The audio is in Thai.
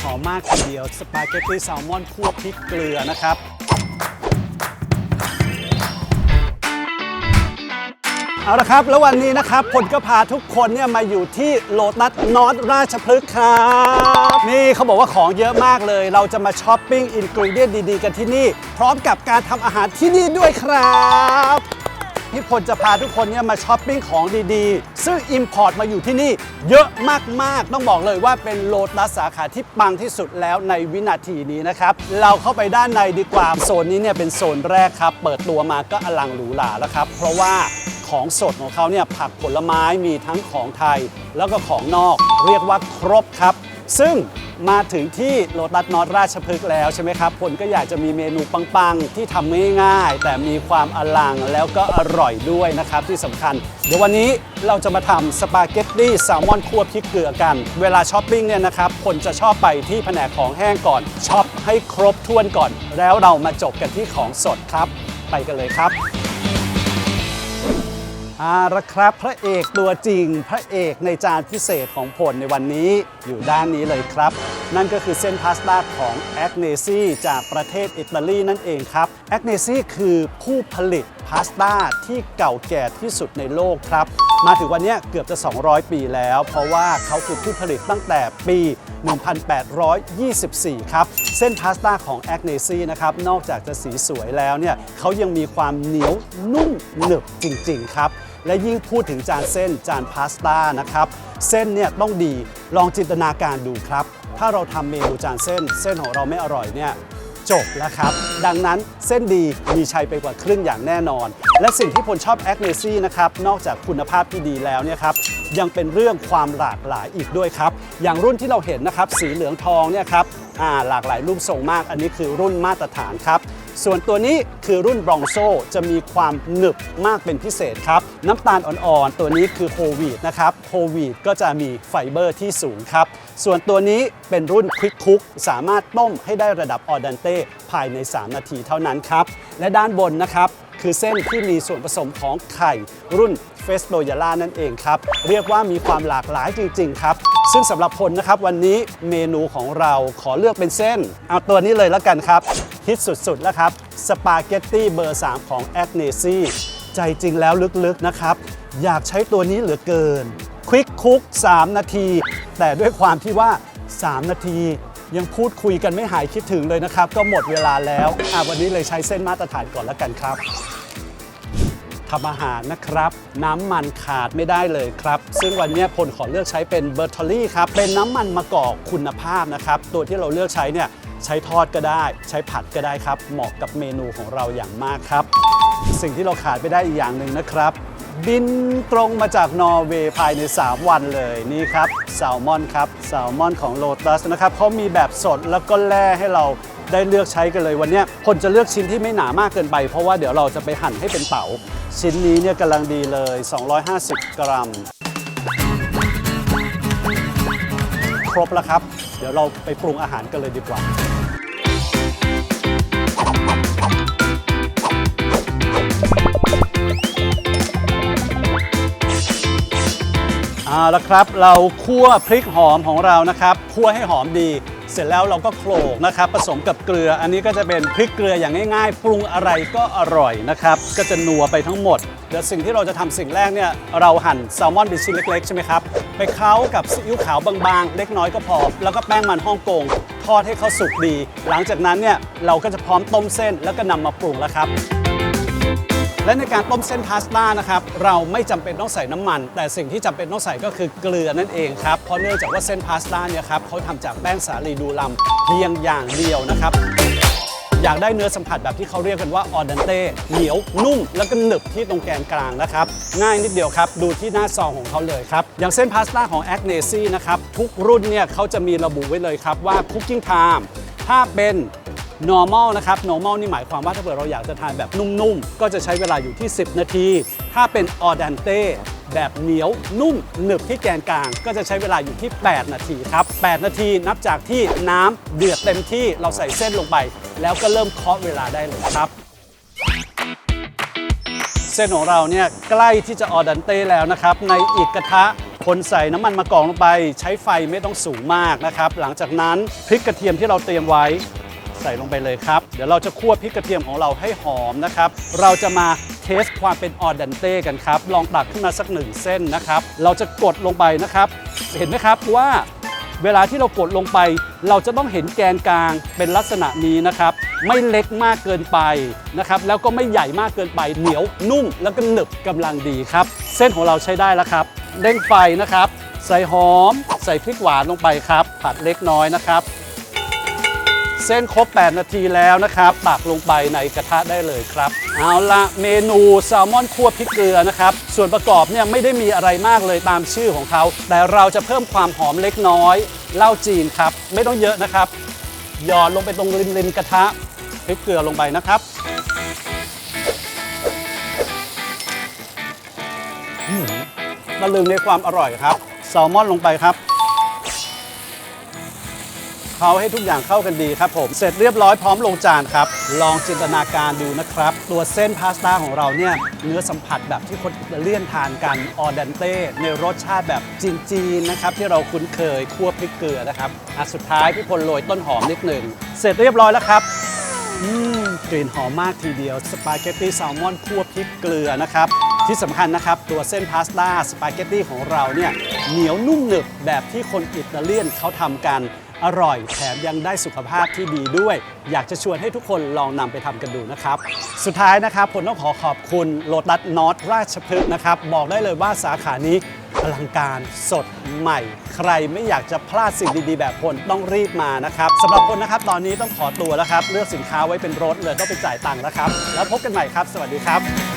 หอมมากทีเดียว สปาเกตตี้แซลมอนคั่วพริกเกลือนะครับเอาละครับ แล้ววันนี้นะครับพลก็พาทุกคนเนี่ยมาอยู่ที่โลตัสนอตราชพฤกษ์ครับ นี่เขาบอกว่าของเยอะมากเลย เราจะมาช้อปปิ้งอินกรีเดียนดี ๆ กันที่นี่ พร้อมกับการทำอาหารที่นี่ด้วยครับ พี่พลจะพาทุกคนเนี่ยมาช้อปปิ้งของดีๆ ซึ่ง Import มาอยู่ที่นี่เยอะมากๆ ต้องบอกเลยว่าเป็นโลตัสสาขาที่ปังที่สุดแล้วในวินาทีนี้นะครับ เราเข้าไปด้านในดีกว่า โซนนี้เนี่ยเป็นโซนแรกครับ เปิดตัวมาก็อลังหรูหราแล้วครับ เพราะว่าของสดของเขาเนี่ยผักผลไม้มีทั้งของไทย แล้วก็ของนอก เรียกว่าครบครับ ซึ่ง มาถึงที่โลตัสนอตราชพฤกษ์แล้วใช่ไหมครับคนก็อยากจะมีเมนูปังๆ ที่ทำง่ายๆแต่มีความอลังแล้วก็อร่อยด้วยนะครับที่สำคัญ เดี๋ยววันนี้เราจะมาทำสปาเกตตี้แซลมอนคั่วพริกเกลือกัน เวลาช้อปปิ้งเนี่ยนะครับคนจะชอบไปที่แผนกของแห้งก่อนช็อปให้ครบถ้วนก่อน แล้วเรามาจบกันที่ของสดครับ ไปกันเลยครับ เอาละครับพระเอกตัวจริง พระเอกในจานพิเศษของผลในวันนี้อยู่ด้านนี้เลยครับ นั่นก็คือเส้นพาสต้าของแอ g เนซีจากประเทศอิตาลีนั่นเองครับแอ g เนซีคือผู้ผลิตพาสต้าที่เก่าแก่ที่สุดในโลกครับ มาถึงวันนี้เกือบจะ 200 ปีแล้ว เพราะว่าเขาคือผู้ผลิตตั้งแต่ปี 1824 ครับ เส้นพาสต้าของแอ g เนซีนะครับ นอกจากจะสีสวยแล้วเนี่ยเขายังมีความเหนียวนุ่มหนึบจริง ๆ ครับ และยิ่งพูดถึงจานเส้นจานพาสต้านะครับ เส้นเนี่ยต้องดีลองจินตนาการดูครับ ถ้าเราทำเมนูจานเส้น เส้นของเราไม่อร่อยเนี่ยจบแล้วครับ ดังนั้นเส้นดีมีชัยไปกว่าครึ่งอย่างแน่นอน และสิ่งที่ผมชอบแอ g เนซี่นะครับ นอกจากคุณภาพที่ดีแล้วเนี่ยครับ ยังเป็นเรื่องความหลากหลายอีกด้วยครับ อย่างรุ่นที่เราเห็นนะครับ สีเหลืองทองเนี่ยครับหลากหลายรูปทรงมาก อันนี้คือรุ่นมาตรฐานครับ ส่วนตัวนี้คือรุ่นบรองโซจะมีความหนึบมากเป็นพิเศษครับ น้ำตาลอ่อนๆ ตัวนี้คือโฮวีดนะครับโฮวีดก็จะมีไฟเบอร์ที่สูงครับ ส่วนตัวนี้เป็นรุ่นควิกคุกสามารถต้มให้ได้ระดับออดันเต้ภายใน 3 นาทีเท่านั้นครับ และด้านบนนะครับคือเส้นที่มีส่วนผสมของไข่รุ่นเฟสโ o ยาล่านั่นเองครับ เรียกว่ามีความหลากหลายจริง ๆ ครับ ซึ่งสำหรับพลนะครับวันนี้เมนูของเราขอเลือกเป็นเส้น เอาตัวนี้เลยแล้วกันครับ ฮิตสุดๆแล้วครับสปาเกตตี้เบอร์ 3 ของแอ g เนซี่ใจจริงแล้วลึกๆนะครับ อยากใช้ตัวนี้เหลือเกินควิกคุก3 นาที แต่ด้วยความที่ว่า 3 นาทียังพูดคุยกันไม่หายคิดถึงเลยนะครับ ก็หมดเวลาแล้วอะวันนี้เลยใช้เส้นมาตรฐานก่อนแล้วกันครับทำอาหารนะครับ น้ำมันขาดไม่ได้เลยครับ ซึ่งวันนี้พลขอเลือกใช้เป็นเบอร์ทอรี่ครับ เป็นน้ำมันมะกอกคุณภาพนะครับ ตัวที่เราเลือกใช้เนี่ย ใช้ทอดก็ได้ ใช้ผัดก็ได้ครับ เหมาะกับเมนูของเราอย่างมากครับ สิ่งที่เราขาดไม่ได้อีกอย่างหนึ่งนะครับ บินตรงมาจากนอร์เวย์ภายใน 3 วันเลยนี่ครับแซลมอนครับแซลมอนของโ o ตัสนะครับเขามีแบบสดแล้วก็แล่ให้เราได้เลือกใช้กันเลยวันนี้คนจะเลือกชิ้นที่ไม่หนามากเกินไป เพราะว่าเดี๋ยวเราจะไปหั่นให้เป็นเต๋าชิ้นนี้เนี่ยกำลังดีเลย 250 กรัม ครบแล้วครับ เดี๋ยวเราไปปรุงอาหารกันเลยดีกว่า เอาละครับเราคั่วพริกหอมของเรานะครับคั่วให้หอมดี เสร็จแล้วเราก็โขลกนะครับผสมกับเกลืออันนี้ก็จะเป็นพริกเกลืออย่างง่ายๆ ปรุงอะไรก็อร่อยนะครับก็จะนัวไปทั้งหมดเดี๋ยวสิ่งที่เราจะทำสิ่งแรกเนี่ยเราหั่นแซลมอนเป็นชิ้นเล็กๆใช่ไหมครับไปเคล้ากับซีอิ๊วขาวบางๆ เล็กน้อยก็พอ แล้วก็แป้งมันฮ่องกงทอดให้เขาสุกดี หลังจากนั้นเนี่ยเราก็จะพร้อมต้มเส้นแล้วก็นำมาปรุงแล้วครับ และในการต้มเส้นพาสต้านะครับเราไม่จำเป็นต้องใส่น้ำมัน แต่สิ่งที่จำเป็นต้องใส่ก็คือเกลือนั่นเองครับเพราะเนื่องจากว่าเส้นพาสต้าเนี่ยครับเขาทำจากแป้งสาลีดูลำเพียงอย่างเดียวนะครับอยากได้เนื้อสัมผัสแบบที่เขาเรียกกันว่าออดันเต้เหนียวนุ่ม แล้วก็หนึบที่ตรงแกนกลางนะครับ ง่ายนิดเดียวครับ ดูที่หน้าซองของเขาเลยครับ อย่างเส้นพาสต้าของแอ g เนซี่นะครับ ทุกรุ่นเนี่ยเขาจะมีระบุไว้เลยครับว่า cooking time ถ้าเป็น normal นะครับ normal นี่หมายความว่าถ้าเกิดเราอยากจะทานแบบนุ่มๆ ก็จะใช้เวลาอยู่ที่ 10 นาที ถ้าเป็น a l dente แบบเหนียวนุ่มหนึบที่แกนกลาง ก็จะใช้เวลาอยู่ที่ 8 นาทีครับ 8 นาทีนับจากที่น้ำเดือดเต็มที่เราใส่เส้นลงไป แล้วก็เริ่มเคาะเวลาได้เลยครับเส้นของเราเนี่ยใกล้ที่จะออดันเต้แล้วนะครับ ในอีกกระทะคนใส่น้ำมันมะกอกลงไป ใช้ไฟไม่ต้องสูงมากนะครับ หลังจากนั้นพริกกระเทียมที่เราเตรียมไว้ ส่ลงไปเลยครับ เดี๋ยวเราจะคั่วพริกกระเทียมของเราให้หอมนะครับ เราจะมาเทสความเป็นออดันเต้กันครับ ลองตักขึ้นมาสักหนึ่งเส้นนะครับ เราจะกดลงไปนะครับ เห็นไหมครับว่าเวลาที่เรากดลงไป เราจะต้องเห็นแกนกลางเป็นลักษณะนี้นะครับ ไม่เล็กมากเกินไปนะครับ แล้วก็ไม่ใหญ่มากเกินไป เหนียวนุ่มแล้วก็หนึบกำลังดีครับ เส้นของเราใช้ได้แล้วครับเร่งไฟนะครับ ใส่หอม ใส่พริกหวานลงไปครับ ผัดเล็กน้อยนะครับ เส้นครบ 8 นาทีแล้วนะครับตักลงไปในกระทะได้เลยครับ เอาละเมนูแซลมอนคั่วพริกเกลือนะครับ ส่วนประกอบเนี่ยไม่ได้มีอะไรมากเลยตามชื่อของเขา แต่เราจะเพิ่มความหอมเล็กน้อยเหล้าจีนครับ ไม่ต้องเยอะนะครับหยอดลงไปตรงริมริมกระทะพริกเกลือลงไปนะครับอื้อหือตะลึงในความอร่อยครับแซลมอนลงไปครับ เขาให้ทุกอย่างเข้ากันดีครับผมเสร็จเรียบร้อยพร้อมลงจานครับ ลองจินตนาการดูนะครับ ตัวเส้นพาสต้าของเราเนี่ยเนื้อสัมผัสแบบที่คนอิตาเลียนทานกันออเดนเต้ในรสชาติแบบจีนๆนะครับที่เราคุ้นเคยคั่วพริกเกลือนะครับอะสุดท้ายพี่พลโรยต้นหอมนิดหนึ่งเสร็จเรียบร้อยแล้วครับอืมกลิ่นหอมมากทีเดียวสปาเกตตี้แซลมอนคั่วพริกเกลือนะครับที่สำคัญนะครับ ตัวเส้นพาสต้าสปาเกตตี้ของเราเนี่ยเหนียวนุ่มหนึบแบบที่คนอิตาเลียนเขาทำกัน อร่อยแถมยังได้สุขภาพที่ดีด้วย อยากจะชวนให้ทุกคนลองนำไปทำกันดูนะครับ สุดท้ายนะครับผมต้องขอขอบคุณโลตัสนอตราชพฤกษ์นะครับ บอกได้เลยว่าสาขานี้อลังการสดใหม่ ใครไม่อยากจะพลาดสิ่งดีๆ แบบพลต้องรีบมานะครับสำหรับคนนะครับตอนนี้ต้องขอตัวแล้วครับ เลือกสินค้าไว้เป็นรถเลยต้องไปจ่ายตังค์แล้วครับ แล้วพบกันใหม่ครับ สวัสดีครับ